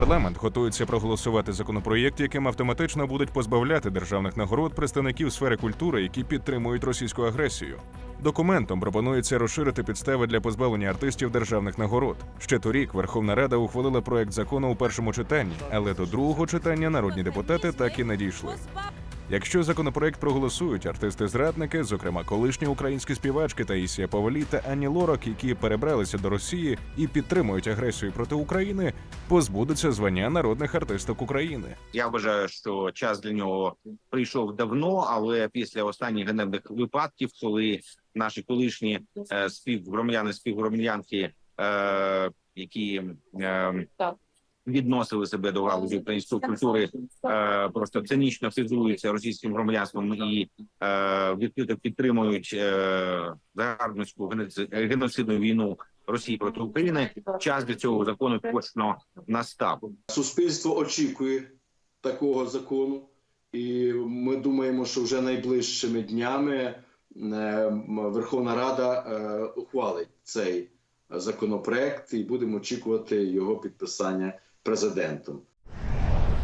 Парламент готується проголосувати законопроєкт, яким автоматично будуть позбавляти державних нагород представників сфери культури, які підтримують російську агресію. Документом пропонується розширити підстави для позбавлення артистів державних нагород. Ще торік Верховна Рада ухвалила проект закону у першому читанні, але до другого читання народні депутати так і не дійшли. Якщо законопроект проголосують, артисти-зрадники, зокрема колишні українські співачки Таїсія Павлі та Ані Лорак, які перебралися до Росії і підтримують агресію проти України, позбудуться звання народних артисток України. Я вважаю, що час для нього прийшов давно, але після останніх ганебних випадків, коли наші колишні е, співгромадяни, співгромадянки, е, які е, Так. Відносили себе до галузі української культури, е, просто цинічно фізуються російським громадянством і е, відкрито підтримують е, загарбницьку геноци- геноцидну війну Росії проти України. Час для цього закону точно настав. Суспільство очікує такого закону, і ми думаємо, що вже найближчими днями е, Верховна Рада е, ухвалить цей законопроект і будемо очікувати його підписання Presidente.